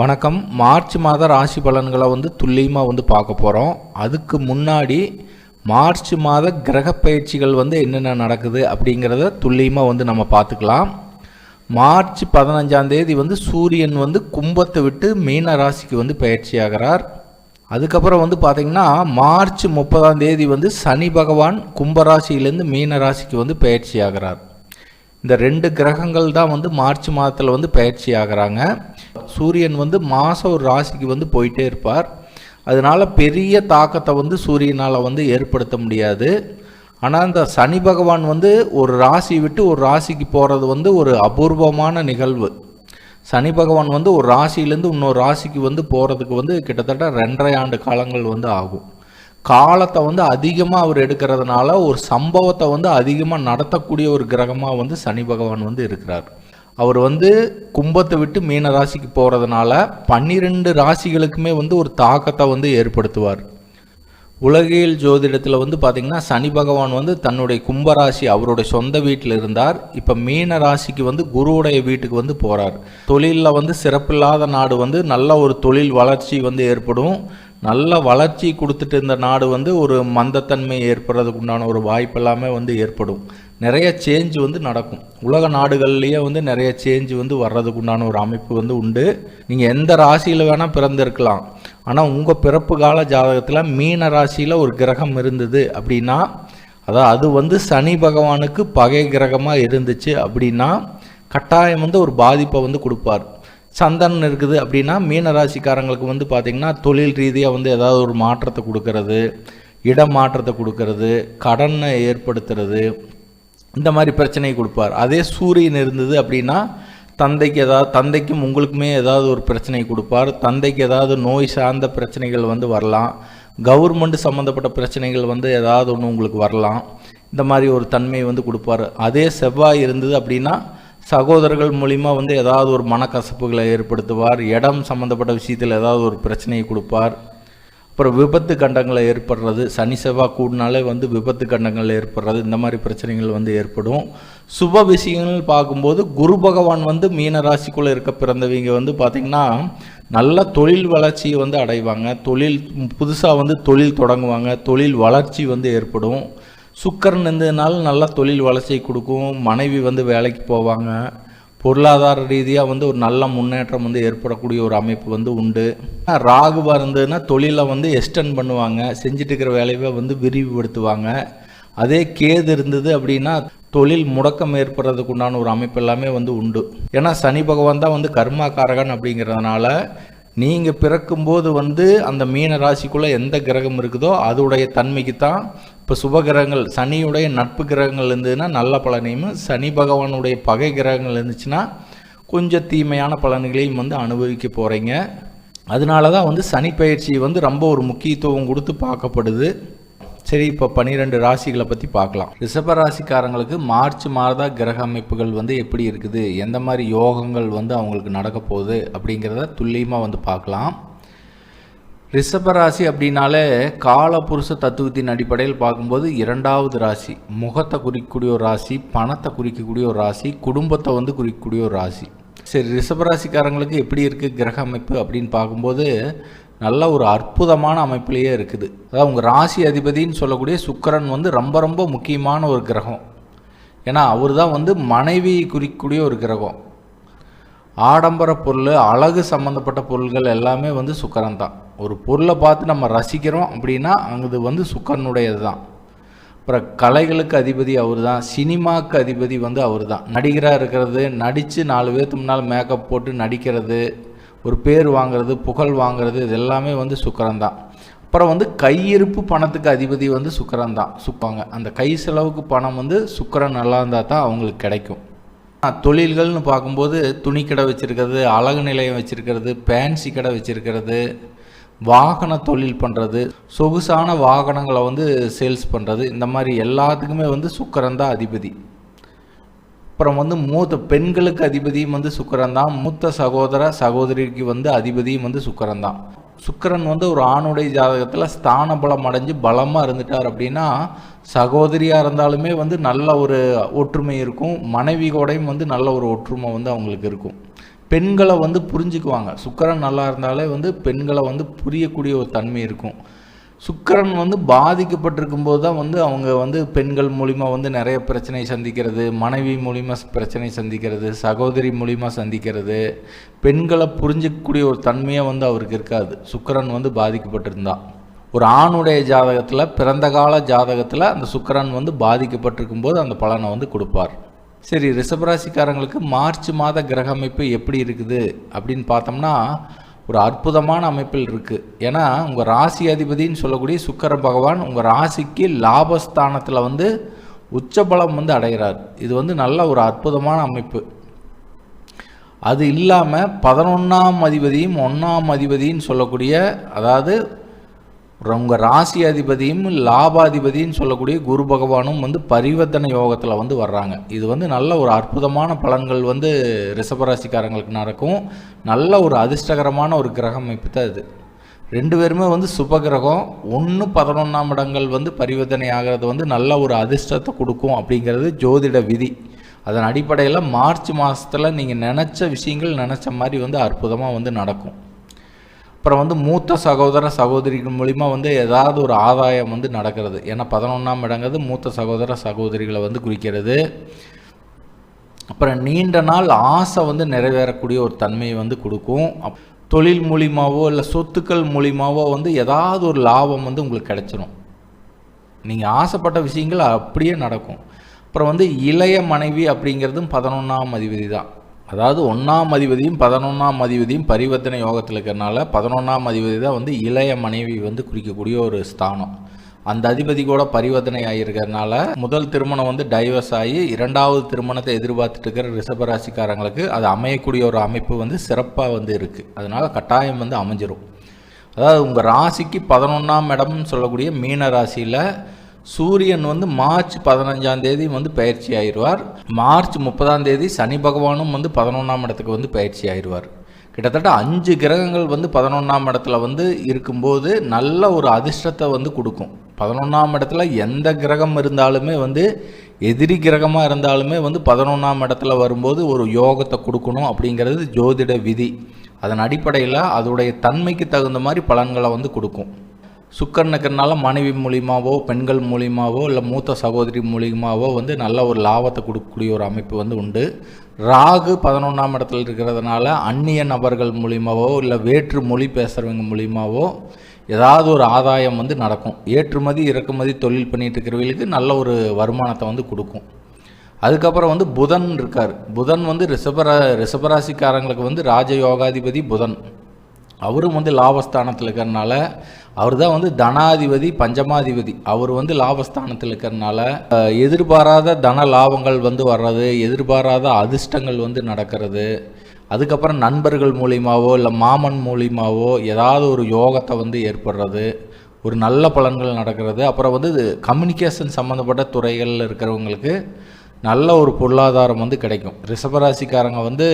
வணக்கம். மார்ச் மாத ராசி பலன்களை வந்து துல்லியமாக வந்து பார்க்க போகிறோம் அதுக்கு முன்னாடி மார்ச் மாத கிரக பயிற்சிகள் வந்து என்னென்ன நடக்குது அப்படிங்கிறத துல்லியமாக வந்து நம்ம பார்த்துக்கலாம். மார்ச் பதினஞ்சாம் தேதி வந்து சூரியன் வந்து கும்பத்தை விட்டு மீன ராசிக்கு வந்து பயிற்சி ஆகிறார். அதுக்கப்புறம் வந்து பார்த்திங்கன்னா மார்ச் முப்பதாம் தேதி வந்து சனி பகவான் கும்பராசியிலேருந்து மீன ராசிக்கு வந்து பயிற்சி ஆகிறார். இந்த ரெண்டு கிரகங்கள் தான் வந்து மார்ச் மாதத்தில் வந்து பயிற்சி ஆகிறாங்க. சூரியன் வந்து மாதம் ஒரு ராசிக்கு வந்து போயிட்டே இருப்பார். அதனால் பெரிய தாக்கத்தை வந்து சூரியனால் வந்து ஏற்படுத்த முடியாது. ஆனால் இந்த சனி பகவான் வந்து ஒரு ராசி விட்டு ஒரு ராசிக்கு போகிறது வந்து ஒரு அபூர்வமான நிகழ்வு. சனி பகவான் வந்து ஒரு ராசியிலேருந்து இன்னொரு ராசிக்கு வந்து போகிறதுக்கு வந்து கிட்டத்தட்ட ரெண்டரை ஆண்டு காலங்கள் வந்து ஆகும். காலத்தை வந்து அதிகமாக அவர் எடுக்கிறதுனால ஒரு சம்பவத்தை வந்து அதிகமாக நடத்தக்கூடிய ஒரு கிரகமாக வந்து சனி பகவான் வந்து இருக்கிறார். அவர் வந்து கும்பத்தை விட்டு மீன ராசிக்கு போகிறதுனால பன்னிரெண்டு ராசிகளுக்குமே வந்து ஒரு தாக்கத்தை வந்து ஏற்படுத்துவார். உலகியல் ஜோதிடத்தில் வந்து பார்த்திங்கன்னா சனி பகவான் வந்து தன்னுடைய கும்பராசி அவருடைய சொந்த வீட்டில் இருந்தார். இப்போ மீன ராசிக்கு வந்து குருவுடைய வீட்டுக்கு வந்து போகிறார் தொழிலில் வந்து சிறப்பில்லாத நாடு வந்து நல்ல ஒரு தொழில் வளர்ச்சி வந்து ஏற்படும். நல்ல வளர்ச்சி கொடுத்துட்டு இருந்த நாடு வந்து ஒரு மந்தத்தன்மை ஏற்படுறதுக்கு உண்டான ஒரு வாய்ப்பு எல்லாமே வந்து ஏற்படும். நிறைய சேஞ்ச் வந்து நடக்கும். உலக நாடுகள்லேயே வந்து நிறைய சேஞ்ச் வந்து வர்றதுக்கு உண்டான ஒரு அமைப்பு வந்து உண்டு. நீங்கள் எந்த ராசியில் வேணால் பிறந்திருக்கலாம். ஆனால் உங்கள் பிறப்பு கால ஜாதகத்தில் மீன ராசியில் ஒரு கிரகம் இருந்தது அப்படின்னா அதாவது அது வந்து சனி பகவானுக்கு பகை கிரகமாக இருந்துச்சு அப்படின்னா கட்டாயம் வந்து ஒரு பாதிப்பை வந்து கொடுப்பார். சந்தனம் இருக்குது அப்படின்னா மீன ராசிக்காரங்களுக்கு வந்து பார்த்திங்கன்னா தொழில் ரீதியாக வந்து ஏதாவது ஒரு மாற்றத்தை கொடுக்கறது இடம் மாற்றத்தை கொடுக்கறது கடனை ஏற்படுத்துறது இந்த மாதிரி பிரச்சனையை கொடுப்பார். அதே சூரியன் இருந்தது அப்படின்னா தந்தைக்கு ஏதாவது தந்தைக்கும் உங்களுக்குமே ஏதாவது ஒரு பிரச்சனை கொடுப்பார். தந்தைக்கு ஏதாவது நோய் சார்ந்த பிரச்சனைகள் வந்து வரலாம். கவர்மெண்ட் சம்மந்தப்பட்ட பிரச்சனைகள் வந்து ஏதாவது ஒன்று உங்களுக்கு வரலாம். இந்த மாதிரி ஒரு தன்மை வந்து கொடுப்பார். அதே செவ்வாய் இருந்தது அப்படின்னா சகோதரர்கள் மூலிமா வந்து ஏதாவது ஒரு மனக்கசப்புகளை ஏற்படுத்துவார். இடம் சம்மந்தப்பட்ட விஷயத்தில் ஏதாவது ஒரு பிரச்சனையை கொடுப்பார். அப்புறம் விபத்து கண்டங்களை ஏற்படுறது சனி செவ்வாய் கூடினாலே வந்து விபத்து கண்டங்கள் ஏற்படுறது இந்த மாதிரி பிரச்சனைகள் வந்து ஏற்படும். சுப விஷயங்கள் பார்க்கும்போது குரு பகவான் வந்து மீன ராசிக்குள்ளே இருக்க பிறந்தவங்க வந்து பார்த்திங்கன்னா நல்ல தொழில் வளர்ச்சியை வந்து அடைவாங்க. தொழில் புதுசாக வந்து தொழில் தொடங்குவாங்க. தொழில் வளர்ச்சி வந்து ஏற்படும். சுக்கரன் இருந்ததுனால நல்லா தொழில் வளர்ச்சியை கொடுக்கும். மனைவி வந்து வேலைக்கு போவாங்க. பொருளாதார ரீதியாக வந்து ஒரு நல்ல முன்னேற்றம் வந்து ஏற்படக்கூடிய ஒரு அமைப்பு வந்து உண்டு. ராகு இருந்ததுன்னா தொழிலை வந்து எக்ஸ்டெண்ட் பண்ணுவாங்க. செஞ்சுட்டு இருக்கிற வேலையை வந்து விரிவுபடுத்துவாங்க. அதே கேது இருந்தது அப்படின்னா தொழில் முடக்கம் ஏற்படுறதுக்கு உண்டான ஒரு அமைப்பு எல்லாமே வந்து உண்டு. ஏன்னா சனி பகவான் தான் வந்து கர்மாக்காரகன் அப்படிங்கிறதுனால நீங்கள் பிறக்கும்போது வந்து அந்த மீன ராசிக்குள்ளே எந்த கிரகம் இருக்குதோ அதோடைய தன்மைக்கு தான் இப்போ சுப கிரகங்கள் சனியுடைய நட்பு கிரகங்கள் இருந்ததுன்னா நல்ல பலனையும் சனி பகவானுடைய பகை கிரகங்கள் இருந்துச்சுன்னா கொஞ்சம் தீமையான பலன்களையும் வந்து அனுபவிக்க போகிறீங்க அதனால தான் வந்து சனி பயிற்சி வந்து ரொம்ப ஒரு முக்கியத்துவம் கொடுத்து பார்க்கப்படுது. சரி இப்போ பன்னிரெண்டு ராசிகளை பற்றி பார்க்கலாம். ரிஷப ராசிக்காரங்களுக்கு மார்ச் மாதா கிரக அமைப்புகள் வந்து எப்படி இருக்குது? எந்த மாதிரி யோகங்கள் வந்து அவங்களுக்கு நடக்க போகுது? அப்படிங்கிறத துல்லியமாக வந்து பார்க்கலாம். ரிஷபராசி அப்படின்னாலே காலபுருஷ தத்துவத்தின் அடிப்படையில் பார்க்கும்போது இரண்டாவது ராசி முகத்தை குறிக்கக்கூடிய ஒரு ராசி பணத்தை குறிக்கக்கூடிய ஒரு ராசி குடும்பத்தை வந்து குறிக்கக்கூடிய ஒரு ராசி. சரி ரிஷபராசிக்காரங்களுக்கு எப்படி இருக்குது கிரக அமைப்பு அப்படின்னு பார்க்கும்போது நல்ல ஒரு அற்புதமான அமைப்பிலேயே இருக்குது. அதாவது உங்கள் ராசி அதிபதின்னு சொல்லக்கூடிய சுக்கரன் வந்து ரொம்ப ரொம்ப முக்கியமான ஒரு கிரகம். ஏன்னா அவர் தான் வந்து மனைவி குறிக்கக்கூடிய ஒரு கிரகம். ஆடம்பர பொருள் அழகு சம்மந்தப்பட்ட பொருள்கள் எல்லாமே வந்து சுக்கரன் தான் ஒரு பொருளை பார்த்து நம்ம ரசிக்கிறோம் அப்படின்னா அங்கே வந்து சுக்கரனுடையது தான் அப்புறம் கலைகளுக்கு அதிபதி அவர் தான் சினிமாவுக்கு அதிபதி வந்து அவர் தான் நடிகராக இருக்கிறது நடித்து நாலு பேர்த்து முன்னால் மேக்கப் போட்டு நடிக்கிறது ஒரு பேர் வாங்குறது புகழ் வாங்குறது இது எல்லாமே வந்து சுக்கரன் தான். அப்புறம் வந்து கையிருப்பு பணத்துக்கு அதிபதி வந்து சுக்கரன் தான். சுப்பாங்க. அந்த கை செலவுக்கு பணம் வந்து சுக்கரன் நல்லா இருந்தால் தான் அவங்களுக்கு கிடைக்கும். தொழில்கள்னு பார்க்கும்போது துணி கடை வச்சுருக்கிறது அழகு நிலையம் வச்சுருக்கிறது பேன்சி கடை வச்சுருக்கிறது வாகன தொழில் பண்ணுறது சொகுசான வாகனங்களை வந்து சேல்ஸ் பண்ணுறது இந்த மாதிரி எல்லாத்துக்குமே வந்து சுக்கரன் தான் அதிபதி. அப்புறம் வந்து மூத்த பெண்களுக்கு அதிபதியும் வந்து சுக்கரன் தான். மூத்த சகோதர சகோதரிக்கு வந்து அதிபதியும் வந்து சுக்கரன் தான். சுக்கரன் வந்து ஒரு ஆணுடைய ஜாதகத்தில் ஸ்தான பலம் அடைஞ்சு பலமாக இருந்துட்டார் அப்படின்னா சகோதரியாக இருந்தாலுமே வந்து நல்ல ஒரு ஒற்றுமை இருக்கும். மனைவி கூடையும் வந்து நல்ல ஒரு ஒற்றுமை வந்து அவங்களுக்கு இருக்கும். பெண்களை வந்து புரிஞ்சுக்குவாங்க. சுக்கரன் நல்லா இருந்தாலே வந்து பெண்களை வந்து புரியக்கூடிய ஒரு தன்மை இருக்கும். சுக்கரன் வந்து பாதிக்கப்பட்டிருக்கும் போது தான் வந்து அவங்க வந்து பெண்கள் மூலிமா வந்து நிறைய பிரச்சனை சந்திக்கிறது மனைவி மூலிமா பிரச்சனை சந்திக்கிறது சகோதரி மூலிமா சந்திக்கிறது. பெண்களை புரிஞ்சிக்கக்கூடிய ஒரு தன்மையை வந்து அவருக்கு இருக்காது. சுக்கரன் வந்து பாதிக்கப்பட்டிருந்தான் ஒரு ஆணுடைய ஜாதகத்தில் பிறந்த கால ஜாதகத்தில் அந்த சுக்கரன் வந்து பாதிக்கப்பட்டிருக்கும் போது அந்த பலனை வந்து கொடுப்பார். சரி ரிஷபராசிக்காரங்களுக்கு மார்ச் மாத கிரக அமைப்பு எப்படி இருக்குது அப்படின்னு பார்த்தோம்னா ஒரு அற்புதமான அமைப்பில் இருக்குது ஏன்னா உங்கள் ராசி அதிபதின்னு சொல்லக்கூடிய சுக்கர பகவான் உங்கள் ராசிக்கு லாபஸ்தானத்தில் வந்து உச்சபலம் வந்து அடைகிறார். இது வந்து நல்ல ஒரு அற்புதமான அமைப்பு. அது இல்லாமல் பதினொன்றாம் அதிபதியும் ஒன்றாம் அதிபதின்னு சொல்லக்கூடிய அதாவது உங்கள் ராசி அதிபதியும் லாபாதிபதியும் சொல்லக்கூடிய குரு பகவானும் வந்து பரிவர்த்தனை யோகத்தில் வந்து வர்றாங்க. இது வந்து நல்ல ஒரு அற்புதமான பலன்கள் வந்து ரிஷபராசிக்காரங்களுக்கு நடக்கும். நல்ல ஒரு அதிர்ஷ்டகரமான ஒரு கிரக அமைப்பு தான் இது. ரெண்டு பேருமே வந்து சுப கிரகம். ஒன்று பதினொன்றாம் இடங்கள் வந்து பரிவர்த்தனை ஆகிறது வந்து நல்ல ஒரு அதிர்ஷ்டத்தை கொடுக்கும் அப்படிங்கிறது ஜோதிட விதி. அதன் அடிப்படையில் மார்ச் மாதத்தில் நீங்கள் நினச்ச விஷயங்கள் நினச்ச மாதிரி வந்து அற்புதமாக வந்து நடக்கும். அப்புறம் வந்து மூத்த சகோதர சகோதரிகள் மூலிமா வந்து ஏதாவது ஒரு ஆதாயம் வந்து நடக்கிறது. ஏன்னா பதினொன்றாம் இடங்கிறது மூத்த சகோதர சகோதரிகளை வந்து குறிக்கிறது. அப்புறம் நீண்ட நாள் ஆசை வந்து நிறைவேறக்கூடிய ஒரு தன்மையை வந்து கொடுக்கும். தொழில் மூலிமாவோ இல்லை சொத்துக்கள் மூலிமாவோ வந்து ஏதாவது ஒரு லாபம் வந்து உங்களுக்கு கிடைச்சிரும். நீங்கள் ஆசைப்பட்ட விஷயங்கள் அப்படியே நடக்கும். அப்புறம் வந்து இளைய மனைவி அப்படிங்கிறதும் பதினொன்றாம் அதிபதி தான் அதாவது ஒன்றாம் அதிபதியும் பதினொன்றாம் அதிபதியும் பரிவர்த்தனை யோகத்தில் இருக்கிறனால பதினொன்றாம் அதிபதி தான் வந்து இளைய மனைவி வந்து குறிக்கக்கூடிய ஒரு ஸ்தானம். அந்த அதிபதி கூட பரிவர்த்தனை ஆகியிருக்கிறதுனால முதல் திருமணம் வந்து டைவர்ஸ் ஆகி இரண்டாவது திருமணத்தை எதிர்பார்த்துட்டு இருக்கிற ரிஷபராசிக்காரங்களுக்கு அது அமையக்கூடிய ஒரு அமைப்பு வந்து சிறப்பாக வந்து இருக்குது அதனால் கட்டாயம் வந்து அமைஞ்சிரும். அதாவது உங்கள் ராசிக்கு பதினொன்றாம் இடம்னு சொல்லக்கூடிய மீன ராசியில் சூரியன் வந்து மார்ச் பதினஞ்சாம் தேதி வந்து பயிற்சி ஆயிடுவார். மார்ச் முப்பதாம் தேதி சனி பகவானும் வந்து பதினொன்றாம் இடத்துக்கு வந்து பயிற்சி ஆயிடுவார். கிட்டத்தட்ட அஞ்சு கிரகங்கள் வந்து பதினொன்றாம் இடத்துல வந்து இருக்கும்போது நல்ல ஒரு அதிர்ஷ்டத்தை வந்து கொடுக்கும். பதினொன்றாம் இடத்துல எந்த கிரகம் இருந்தாலுமே வந்து எதிரி கிரகமாக இருந்தாலுமே வந்து பதினொன்றாம் இடத்துல வரும்போது ஒரு யோகத்தை கொடுக்கணும் அப்படிங்கிறது ஜோதிட விதி. அதன் அடிப்படையில் அதோடைய தன்மைக்கு தகுந்த மாதிரி பலன்களை வந்து கொடுக்கும். சுக்கரன் இருக்கிறனால மனைவி மூலியமாகவோ பெண்கள் மூலியமாகவோ இல்லை மூத்த சகோதரி மூலியமாகவோ வந்து நல்ல ஒரு லாபத்தை கொடுக்கக்கூடிய ஒரு அமைப்பு வந்து உண்டு. ராகு பதினொன்றாம் இடத்துல இருக்கிறதுனால அந்நிய நபர்கள் மூலியமாவோ இல்லை வேற்று மொழி பேசுகிறவங்க மூலியமாகவோ ஏதாவது ஒரு ஆதாயம் வந்து நடக்கும். ஏற்றுமதி இறக்குமதி தொழில் பண்ணிகிட்டு இருக்கிறவங்களுக்கு நல்ல ஒரு வருமானத்தை வந்து கொடுக்கும். அதுக்கப்புறம் வந்து புதன் இருக்கார். புதன் வந்து ரிஷபரா ரிஷபராசிக்காரங்களுக்கு வந்து ராஜயோகாதிபதி புதன். அவரும் வந்து லாபஸ்தானத்தில் இருக்கிறனால அவர் தான் வந்து தனாதிபதி பஞ்சமாதிபதி. அவர் வந்து லாபஸ்தானத்தில் இருக்கிறனால எதிர்பாராத தன லாபங்கள் வந்து வர்றது எதிர்பாராத அதிர்ஷ்டங்கள் வந்து நடக்கிறது. அதுக்கப்புறம் நண்பர்கள் மூலியமாவோ இல்லை மாமன் மூலியமாவோ ஏதாவது ஒரு யோகத்தை வந்து ஏற்படுறது. ஒரு நல்ல பலன்கள் நடக்கிறது. அப்புறம் வந்து கம்யூனிகேஷன் சம்மந்தப்பட்ட துறைகளில் இருக்கிறவங்களுக்கு நல்ல ஒரு பொருளாதாரம் வந்து கிடைக்கும். ரிஷபராசிக்காரங்க வந்து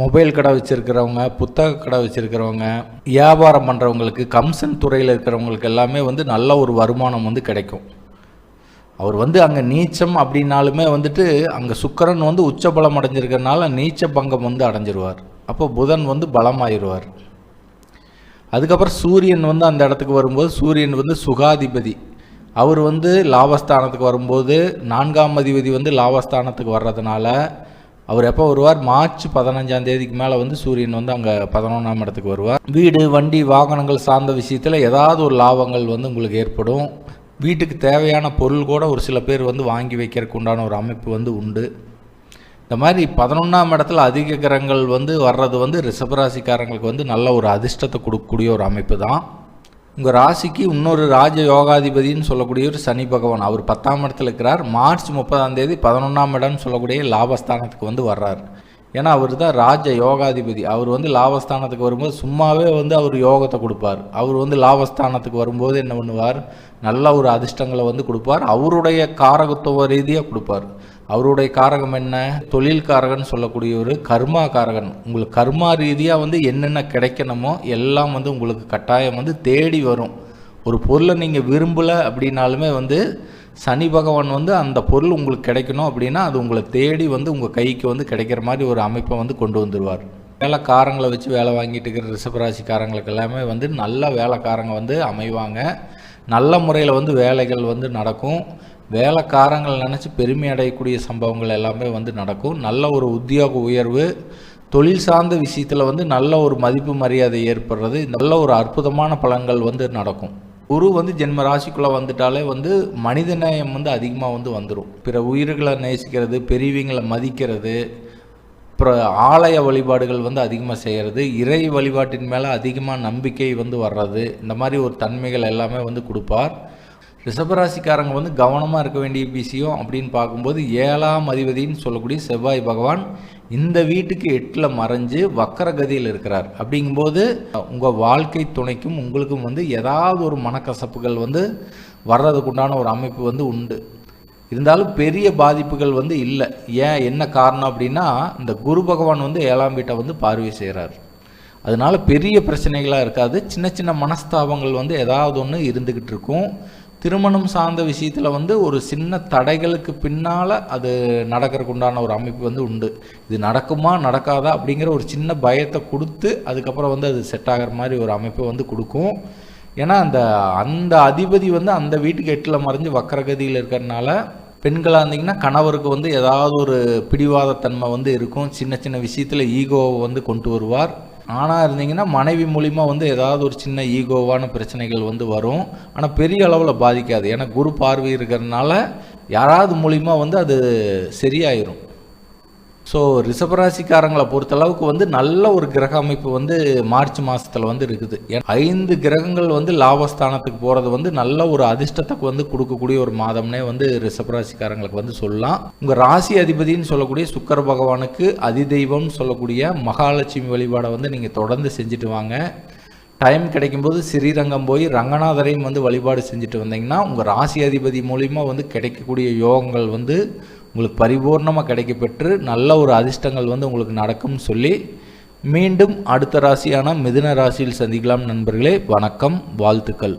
மொபைல் கடை வச்சுருக்கிறவங்க புத்தக கடை வச்சுருக்கிறவங்க வியாபாரம் பண்ணுறவங்களுக்கு கம்சன் துறையில் இருக்கிறவங்களுக்கு எல்லாமே வந்து நல்ல ஒரு வருமானம் வந்து கிடைக்கும். அவர் வந்து அங்கே நீச்சம் அப்படின்னாலுமே வந்துட்டு அங்கே சுக்கரன் வந்து உச்சபலம் அடைஞ்சிருக்கிறனால நீச்ச பங்கம் வந்து அடைஞ்சிருவார். அப்போ புதன் வந்து பலமாயிருவார். அதுக்கப்புறம் சூரியன் வந்து அந்த இடத்துக்கு வரும்போது சூரியன் வந்து சுகாதிபதி. அவர் வந்து லாபஸ்தானத்துக்கு வரும்போது நான்காம் அதிபதி வந்து லாபஸ்தானத்துக்கு வர்றதுனால அவர் எப்போ வருவார்? மார்ச் பதினஞ்சாம் தேதிக்கு மேலே வந்து சூரியன் வந்து அங்கே பதினொன்றாம் இடத்துக்கு வருவார். வீடு வண்டி வாகனங்கள் சார்ந்த விஷயத்தில் ஏதாவது ஒரு லாபங்கள் வந்து உங்களுக்கு ஏற்படும். வீட்டுக்கு தேவையான பொருள் கூட ஒரு சில பேர் வந்து வாங்கி வைக்கிறதுக்கு உண்டான ஒரு அமைப்பு வந்து உண்டு. இந்த மாதிரி பதினொன்றாம் இடத்துல அதிக கிரகங்கள் வந்து வர்றது வந்து ரிஷபராசிக்காரங்களுக்கு வந்து நல்ல ஒரு அதிர்ஷ்டத்தை கொடுக்கக்கூடிய ஒரு அமைப்பு தான். உங்கள் ராசிக்கு இன்னொரு ராஜ யோகாதிபதின்னு சொல்லக்கூடிய ஒரு சனி பகவான். அவர் பத்தாம் இடத்துல இருக்கிறார். மார்ச் முப்பதாம் தேதி பதினொன்றாம் இடம்னு சொல்லக்கூடிய லாபஸ்தானத்துக்கு வந்து வர்றார். ஏன்னா அவர் தான் ராஜ யோகாதிபதி. அவர் வந்து லாபஸ்தானத்துக்கு வரும்போது சும்மாவே வந்து அவர் யோகத்தை கொடுப்பார். அவர் வந்து லாபஸ்தானத்துக்கு வரும்போது என்ன பண்ணுவார்? நல்ல ஒரு அதிர்ஷ்டங்களை வந்து கொடுப்பார். அவருடைய காரகத்துவ ரீதியாக கொடுப்பார். அவருடைய காரகம் என்ன? தொழில் காரகன் சொல்லக்கூடிய ஒரு கர்மா காரகன் உங்களுக்கு கர்மா ரீதியாக வந்து என்னென்ன கிடைக்கணுமோ எல்லாம் வந்து உங்களுக்கு கட்டாயம் வந்து தேடி வரும். ஒரு பொருளை நீங்கள் விரும்பலை அப்படின்னாலுமே வந்து சனி பகவான் வந்து அந்த பொருள் உங்களுக்கு கிடைக்கணும் அப்படின்னா அது உங்களை தேடி வந்து உங்கள் கைக்கு வந்து கிடைக்கிற மாதிரி ஒரு அமைப்பை வந்து கொண்டு வந்துடுவார் வேலைக்காரங்களை வச்சு வேலை வாங்கிட்டு இருக்கிற ரிஷபராசிக்காரங்களுக்கு எல்லாமே வந்து நல்ல வேலைக்காரங்க வந்து அமைவாங்க. நல்ல முறையில் வந்து வேலைகள் வந்து நடக்கும். வேலைக்காரங்களை நினச்சி பெருமை அடையக்கூடிய சம்பவங்கள் எல்லாமே வந்து நடக்கும். நல்ல ஒரு உத்தியோக உயர்வு தொழில் சார்ந்த விஷயத்தில் வந்து நல்ல ஒரு மதிப்பு மரியாதை ஏற்படுறது நல்ல ஒரு அற்புதமான பலன்கள் வந்து நடக்கும். குரு வந்து ஜென்ம ராசிக்குள்ளே வந்துட்டாலே வந்து மனித நேயம் வந்து அதிகமாக வந்து வந்துடும் பிற உயிர்களை நேசிக்கிறது பெரியவங்களை மதிக்கிறது அப்புறம் ஆலய வழிபாடுகள் வந்து அதிகமாக செய்கிறது இறை வழிபாட்டின் மேலே அதிகமாக நம்பிக்கை வந்து வர்றது இந்த மாதிரி ஒரு தன்மைகள் எல்லாமே வந்து கொடுப்பார். ரிஷபராசிக்காரங்க வந்து கவனமாக இருக்க வேண்டிய விஷயம் அப்படின்னு பார்க்கும்போது ஏழாம் அதிபதின்னு சொல்லக்கூடிய செவ்வாய் பகவான் இந்த வீட்டுக்கு எட்டில் மறைஞ்சு வக்கரகதியில் இருக்கிறார். அப்படிங்கும்போது உங்கள் வாழ்க்கை துணைக்கும் உங்களுக்கும் வந்து ஏதாவது ஒரு மனக்கசப்புகள் வந்து வர்றதுக்குண்டான ஒரு அமைப்பு வந்து உண்டு. இருந்தாலும் பெரிய பாதிப்புகள் வந்து இல்லை. ஏன் என்ன காரணம் அப்படின்னா இந்த குரு பகவான் வந்து ஏழாம் வீட்டை வந்து பார்வை செய்கிறார் அதனால் பெரிய பிரச்சனைகளாக இருக்காது. சின்ன சின்ன மனஸ்தாபங்கள் வந்து ஏதாவது ஒன்று இருந்துக்கிட்டு இருக்கும். திருமணம் சார்ந்த விஷயத்தில் வந்து ஒரு சின்ன தடைகளுக்கு பின்னால் அது நடக்கிறதுக்கு உண்டான ஒரு அமைப்பு வந்து உண்டு. இது நடக்குமா நடக்காதா அப்படிங்கிற ஒரு சின்ன பயத்தை கொடுத்து அதுக்கப்புறம் வந்து அது செட் ஆகிற மாதிரி ஒரு அமைப்பை வந்து கொடுக்கும். ஏன்னா அந்த அந்த அதிபதி வந்து அந்த வீட்டுக்கு எட்டில் மறைஞ்சு வக்கரகதியில் இருக்கிறதுனால பெண்களாக இருந்தீங்கன்னா கணவருக்கு வந்து ஏதாவது ஒரு பிடிவாதத்தன்மை வந்து இருக்கும். சின்ன சின்ன விஷயத்தில் ஈகோவை வந்து கொண்டு வருவார். ஆணாக இருந்தீங்கன்னா மனைவி மூலிமா வந்து ஏதாவது ஒரு சின்ன ஈகோவான பிரச்சனைகள் வந்து வரும். ஆனால் பெரிய அளவில் பாதிக்காது. ஏன்னா குரு பார்வை இருக்கிறதுனால யாராவது மூலிமா வந்து அது சரியாயிரும். ஸோ ரிஷபராசிக்காரங்களை பொறுத்தளவுக்கு வந்து நல்ல ஒரு கிரக அமைப்பு வந்து மார்ச் மாதத்தில் வந்து இருக்குது. ஐந்து கிரகங்கள் வந்து லாபஸ்தானத்துக்கு போகிறது வந்து நல்ல ஒரு அதிர்ஷ்டத்துக்கு வந்து கொடுக்கக்கூடிய ஒரு மாதம்னே வந்து ரிஷபராசிக்காரங்களுக்கு வந்து சொல்லலாம். உங்கள் ராசி அதிபதினு சொல்லக்கூடிய சுக்கர பகவானுக்கு அதிதெய்வம்னு சொல்லக்கூடிய மகாலட்சுமி வழிபாடை வந்து நீங்கள் தொடர்ந்து செஞ்சுட்டு வாங்க. டைம் கிடைக்கும்போது ஸ்ரீரங்கம் போய் ரங்கநாதரையும் வந்து வழிபாடு செஞ்சுட்டு வந்தீங்கன்னா உங்கள் ராசி அதிபதி மூலிமா வந்து கிடைக்கக்கூடிய யோகங்கள் வந்து உங்களுக்கு பரிபூர்ணமாக கிடைக்கப்பெற்று நல்ல ஒரு அதிர்ஷ்டங்கள் வந்து உங்களுக்கு நடக்கும்னு சொல்லி மீண்டும் அடுத்த ராசியான மிதுன ராசியில் சந்திக்கலாம் நண்பர்களே. வணக்கம் வாழ்த்துக்கள்.